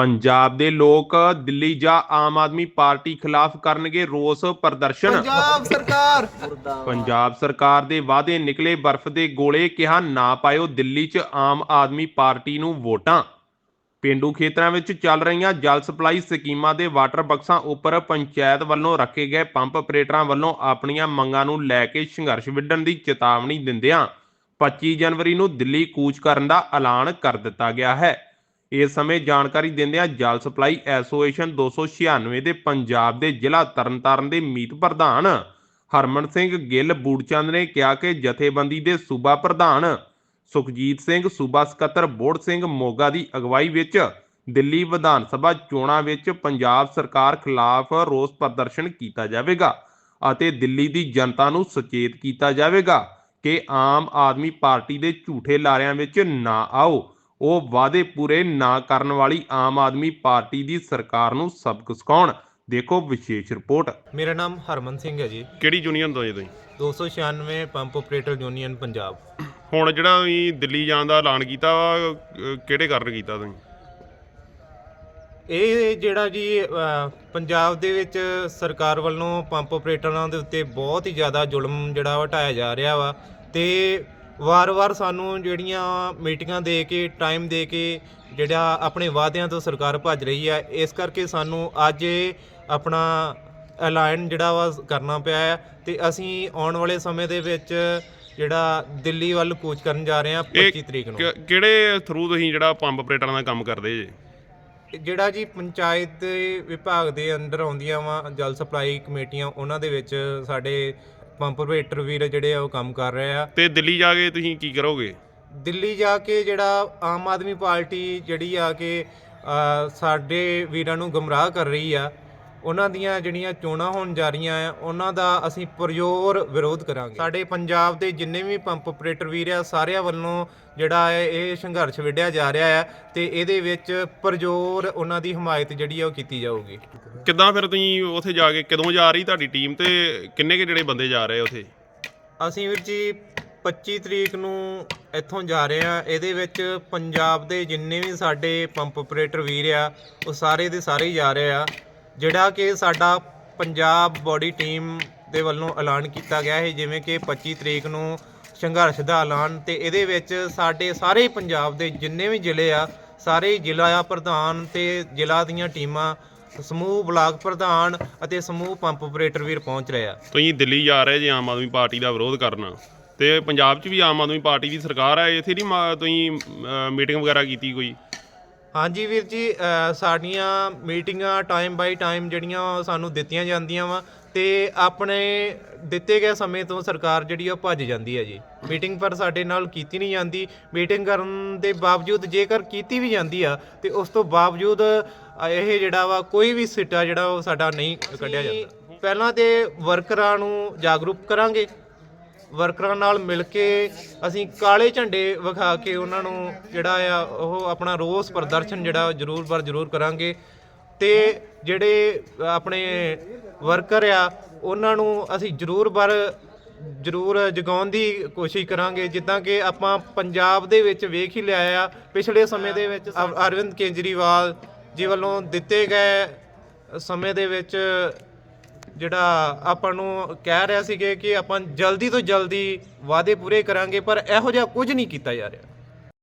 ਪੰਜਾਬ ਦੇ ਲੋਕ ਦਿੱਲੀ ਜਾਂ ਆਮ ਆਦਮੀ ਪਾਰਟੀ ਖਿਲਾਫ ਕਰਨਗੇ ਰੋਸ ਪ੍ਰਦਰਸ਼ਨ। ਪੰਜਾਬ ਸਰਕਾਰ। ਪੰਜਾਬ ਸਰਕਾਰ ਦੇ ਵਾਅਦੇ ਨਿਕਲੇ ਬਰਫ਼ ਦੇ ਗੋਲੇ ਕਿਹਾ ਨਾ ਪਾਇਓ ਦਿੱਲੀ 'ਚ ਆਮ ਆਦਮੀ ਪਾਰਟੀ ਨੂੰ ਵੋਟਾਂ। ਪਿੰਡੂ ਖੇਤਰਾਂ ਵਿੱਚ ਚੱਲ ਰਹੀਆਂ ਜਲ ਸਪਲਾਈ ਸਕੀਮਾਂ ਦੇ ਵਾਟਰ ਬਕਸਾਂ ਉੱਪਰ ਪੰਚਾਇਤ ਵੱਲੋਂ ਰੱਖੇ ਗਏ ਪੰਪ ਆਪਰੇਟਰਾਂ ਵੱਲੋਂ ਆਪਣੀਆਂ ਮੰਗਾਂ ਨੂੰ ਲੈ ਕੇ ਸੰਘਰਸ਼ ਵਿੱਢਣ ਦੀ ਚੇਤਾਵਨੀ ਦਿੰਦਿਆਂ 25 ਜਨਵਰੀ ਨੂੰ ਦਿੱਲੀ ਕੂਚ ਕਰਨ ਦਾ ਐਲਾਨ ਕਰ ਦਿੱਤਾ ਗਿਆ ਹੈ। ਇਸ ਸਮੇਂ ਜਾਣਕਾਰੀ ਦਿੰਦਿਆਂ ਜਲ ਸਪਲਾਈ ਐਸੋਸੀਏਸ਼ਨ 296 ਦੇ ਪੰਜਾਬ ਦੇ ਜ਼ਿਲ੍ਹਾ ਤਰਨਤਾਰਨ ਦੇ ਮੀਤ ਪ੍ਰਧਾਨ ਹਰਮਨ ਸਿੰਘ ਗਿੱਲ ਬੂੜਚੰਦ ਨੇ ਕਿਹਾ ਕਿ ਜਥੇਬੰਦੀ ਦੇ ਸੂਬਾ ਪ੍ਰਧਾਨ ਸੁਖਜੀਤ ਸਿੰਘ, ਸੂਬਾ ਸਕੱਤਰ ਬੋੜ ਸਿੰਘ ਮੋਗਾ ਦੀ ਅਗਵਾਈ ਵਿੱਚ ਦਿੱਲੀ ਵਿਧਾਨ ਸਭਾ ਚੋਣਾਂ ਵਿੱਚ ਪੰਜਾਬ ਸਰਕਾਰ ਖਿਲਾਫ ਰੋਸ ਪ੍ਰਦਰਸ਼ਨ ਕੀਤਾ ਜਾਵੇਗਾ ਅਤੇ ਦਿੱਲੀ ਦੀ ਜਨਤਾ ਨੂੰ ਸੁਚੇਤ ਕੀਤਾ ਜਾਵੇਗਾ ਕਿ ਆਮ ਆਦਮੀ ਪਾਰਟੀ ਦੇ ਝੂਠੇ ਲਾਰਿਆਂ ਵਿੱਚ ਨਾ ਆਓ। ਉਹ ਵਾਅਦੇ ਪੂਰੇ ਨਾ ਕਰਨ ਵਾਲੀ ਆਮ ਆਦਮੀ ਪਾਰਟੀ ਦੀ ਸਰਕਾਰ ਨੂੰ ਸਬਕ ਸਿਖਾਉਣ। ਦੇਖੋ ਵਿਸ਼ੇਸ਼ ਰਿਪੋਰਟ। ਮੇਰਾ ਨਾਮ ਹਰਮਨ ਸਿੰਘ ਹੈ ਜੀ। ਕਿਹੜੀ ਯੂਨੀਅਨ ਤੋਂ ਜੀ ਤੁਸੀਂ? 296 ਪੰਪ ਆਪਰੇਟਰ ਯੂਨੀਅਨ ਪੰਜਾਬ। ਹੁਣ ਜਿਹੜਾ ਵੀ ਦਿੱਲੀ ਜਾਣ ਦਾ ਐਲਾਨ ਕੀਤਾ ਵਾ ਅਹ ਕਿਹੜੇ ਕਾਰਨ ਕੀਤਾ ਤੁਸੀਂ? ਇਹ ਜਿਹੜਾ ਜੀ ਅ, ਪੰਜਾਬ ਦੇ ਵਿੱਚ ਸਰਕਾਰ ਵੱਲੋਂ ਪੰਪ ਆਪਰੇਟਰਾਂ ਦੇ ਉੱਤੇ ਬਹੁਤ ਹੀ ਜ਼ਿਆਦਾ ਜ਼ੁਲਮ ਜਿਹੜਾ ਵਾ ਢਾਇਆ ਜਾ ਰਿਹਾ ਵਾ ਤੇ ਵਾਰ-ਵਾਰ ਸਾਨੂੰ ਜਿਹੜੀਆਂ ਮੀਟਿੰਗਾਂ ਦੇ ਕੇ ਟਾਈਮ ਦੇ ਕੇ ਜਿਹੜਾ ਆਪਣੇ ਵਾਅਦਿਆਂ ਤੋਂ ਸਰਕਾਰ ਭੱਜ ਰਹੀ ਹੈ ਇਸ ਕਰਕੇ ਸਾਨੂੰ ਅੱਜ ਇਹ ਆਪਣਾ ਐਲਾਨ ਜਿਹੜਾ ਵਾ ਕਰਨਾ ਪਿਆ ਹੈ ਤੇ ਅਸੀਂ ਆਉਣ ਵਾਲੇ ਸਮੇਂ ਦੇ ਵਿੱਚ ਜਿਹੜਾ ਦਿੱਲੀ ਵੱਲ ਕੂਚ ਕਰਨ ਜਾ ਰਹੇ ਹਾਂ 25 ਤਰੀਕ ਨੂੰ। ਕਿ- ਕਿਹੜੇ ਥਰੂ ਤੁਸੀਂ ਜਿਹੜਾ ਪੰਪ ਆਪਰੇਟਰਾਂ ਦਾ ਕੰਮ ਕਰਦੇ ਜੇ? ਜਿਹੜਾ ਜੀ ਪੰਚਾਇਤ ਵਿਭਾਗ ਦੇ ਅੰਡਰ ਆਉਂਦੀਆਂ ਵਾ ਜਲ ਸਪਲਾਈ ਕਮੇਟੀਆਂ ਉਹਨਾਂ ਦੇ ਵਿੱਚ ਸਾਡੇ ਪੰਪ ਆਪਰੇਟਰ ਵੀਰ ਜਿਹੜੇ ਆ ਉਹ ਕੰਮ ਕਰ ਰਹੇ ਆ। ਤੇ ਦਿੱਲੀ ਜਾ ਕੇ ਤੁਸੀਂ ਕੀ ਕਰੋਗੇ? ਦਿੱਲੀ ਜਾ ਕੇ ਜਿਹੜਾ ਆਮ ਆਦਮੀ ਪਾਰਟੀ ਜਿਹੜੀ ਆ ਕਿ ਅ, ਸਾਡੇ ਵੀਰਾਂ ਨੂੰ ਗਮਰਾਹ ਕਰ ਰਹੀ ਆ। ਉਹਨਾਂ ਦੀਆਂ ਜਿਹੜੀਆਂ ਚੋਣਾਂ ਹੋਣ ਜਾ ਰਹੀਆਂ ਆ ਉਹਨਾਂ ਦਾ ਅਸੀਂ ਪੁਰਜ਼ੋਰ ਵਿਰੋਧ ਕਰਾਂਗੇ। ਸਾਡੇ ਪੰਜਾਬ ਦੇ ਜਿੰਨੇ ਵੀ ਪੰਪ ਆਪਰੇਟਰ ਵੀਰ ਆ ਸਾਰਿਆਂ ਵੱਲੋਂ ਜਿਹੜਾ ਹੈ ਇਹ ਸੰਘਰਸ਼ ਵਿੱਢਿਆ ਜਾ ਰਿਹਾ ਆ ਤੇ ਇਹਦੇ ਵਿੱਚ ਪੁਰਜ਼ੋਰ ਉਹਨਾਂ ਦੀ ਹਮਾਇਤ ਜਿਹੜੀ ਆ ਉਹ ਕੀਤੀ ਜਾਊਗੀ। ਕਿੱਦਾਂ ਫਿਰ ਤੁਸੀਂ ਉੱਥੇ ਜਾ ਕੇ ਕਦੋਂ ਜਾ ਰਹੀ ਤੁਹਾਡੀ ਟੀਮ ਤੇ ਕਿੰਨੇ ਕੇ ਜਿਹੜੇ ਬੰਦੇ ਜਾ ਰਹੇ ਉੱਥੇ? ਅਸੀਂ ਵੀਰ ਜੀ 25 ਤਰੀਕ ਨੂੰ ਇੱਥੋਂ ਜਾ ਰਹੇ ਆ। ਇਹਦੇ ਵਿੱਚ ਪੰਜਾਬ ਦੇ ਜਿੰਨੇ ਵੀ ਸਾਡੇ ਪੰਪ ਆਪਰੇਟਰ ਵੀਰ ਆ ਉਹ ਸਾਰੇ ਦੇ ਸਾਰੇ ਹੀ ਜਾ ਰਹੇ ਆ। ਜਿਹੜਾ ਕਿ ਸਾਡਾ ਪੰਜਾਬ ਬੋਡੀ ਟੀਮ ਦੇ ਵੱਲੋਂ ਐਲਾਨ ਕੀਤਾ ਗਿਆ ਹੈ, ਜਿਵੇਂ ਕਿ 25 ਤਰੀਕ ਨੂੰ ਸੰਘਰਸ਼ ਦਾ ਐਲਾਨ ਤੇ ਇਹਦੇ ਵਿੱਚ ਸਾਡੇ ਸਾਰੇ ਪੰਜਾਬ ਦੇ ਜਿੰਨੇ ਵੀ ਜ਼ਿਲ੍ਹੇ ਆ, ਸਾਰੇ ਜ਼ਿਲ੍ਹਾ ਪ੍ਰਧਾਨ ਤੇ ਜ਼ਿਲ੍ਹਾ ਦੀਆਂ ਟੀਮਾਂ, ਸਮੂਹ ਬਲਾਕ ਪ੍ਰਧਾਨ ਅਤੇ ਸਮੂਹ ਪੰਪ ਆਪਰੇਟਰ ਵੀਰ ਪਹੁੰਚ ਰਹੇ ਆ। ਤੁਸੀਂ ਦਿੱਲੀ ਜਾ ਰਹੇ ਜੇ ਆਮ ਆਦਮੀ ਪਾਰਟੀ ਦਾ ਵਿਰੋਧ ਕਰਨਾ। ਤੇ ਪੰਜਾਬ 'ਚ ਵੀ ਆਮ ਆਦਮੀ ਪਾਰਟੀ ਦੀ ਸਰਕਾਰ ਹੈ ਇੱਥੇ ਨਹੀਂ ਤੁਸੀਂ ਮੀਟਿੰਗ ਵਗੈਰਾ ਕੀਤੀ ਕੋਈ? ਹਾਂਜੀ ਵੀਰ ਜੀ ਸਾਡੀਆਂ ਮੀਟਿੰਗਾਂ ਟਾਈਮ ਬਾਈ ਟਾਈਮ ਜਿਹੜੀਆਂ ਸਾਨੂੰ ਦਿੱਤੀਆਂ ਜਾਂਦੀਆਂ ਵਾ ਤੇ ਆਪਣੇ ਦਿੱਤੇ ਗਏ ਸਮੇਂ ਤੋਂ ਸਰਕਾਰ ਜਿਹੜੀ ਉਹ ਭੱਜ ਜਾਂਦੀ ਹੈ ਜੀ। ਮੀਟਿੰਗ ਪਰ ਸਾਡੇ ਨਾਲ ਕੀਤੀ ਨਹੀਂ ਜਾਂਦੀ। ਮੀਟਿੰਗ ਕਰਨ ਦੇ ਬਾਵਜੂਦ ਜੇਕਰ ਕੀਤੀ ਵੀ ਜਾਂਦੀ ਆ ਤੇ ਉਸ ਤੋਂ ਬਾਵਜੂਦ ਇਹ ਜਿਹੜਾ ਵਾ ਕੋਈ ਵੀ ਸਿੱਟਾ ਜਿਹੜਾ ਉਹ ਸਾਡਾ ਨਹੀਂ ਕੱਢਿਆ ਜਾਂਦਾ। ਪਹਿਲਾਂ ਤੇ ਵਰਕਰਾਂ ਨੂੰ ਜਾਗਰੂਕ ਕਰਾਂਗੇ। ਵਰਕਰਾਂ ਨਾਲ ਮਿਲ ਕੇ ਅਸੀਂ ਕਾਲੇ ਝੰਡੇ ਵਿਖਾ ਕੇ ਉਹਨਾਂ ਨੂੰ ਜਿਹੜਾ ਆ, ਉਹ ਆਪਣਾ ਰੋਸ ਪ੍ਰਦਰਸ਼ਨ ਜਿਹੜਾ ਜ਼ਰੂਰ ਪਰ ਜ਼ਰੂਰ ਕਰਾਂਗੇ। ਤੇ ਜਿਹੜੇ ਆਪਣੇ ਵਰਕਰ ਆ, ਉਹਨਾਂ ਨੂੰ ਅਸੀਂ ਜ਼ਰੂਰ ਪਰ ਜ਼ਰੂਰ ਜਗਾਉਣ ਦੀ ਕੋਸ਼ਿਸ਼ ਕਰਾਂਗੇ। ਜਿੱਦਾਂ ਕਿ ਆਪਾਂ ਪੰਜਾਬ ਦੇ ਵਿੱਚ ਵੇਖ ਹੀ ਲਿਆ ਆ, ਪਿਛਲੇ ਸਮੇਂ ਦੇ ਵਿੱਚ ਅਰਵਿੰਦ ਕੇਜਰੀਵਾਲ ਜੀ ਵੱਲੋਂ ਦਿੱਤੇ ਗਏ ਸਮੇਂ ਦੇ ਵਿੱਚ ਜਿਹੜਾ ਆਪਾਂ ਨੂੰ ਕਹਿ ਰਿਹਾ ਸੀਗੇ ਕਿ ਆਪਾਂ ਜਲਦੀ ਤੋਂ ਜਲਦੀ ਵਾਅਦੇ ਪੂਰੇ ਕਰਾਂਗੇ, ਪਰ ਇਹੋ ਜਿਹਾ ਕੁਝ ਨਹੀਂ ਕੀਤਾ ਜਾ ਰਿਹਾ।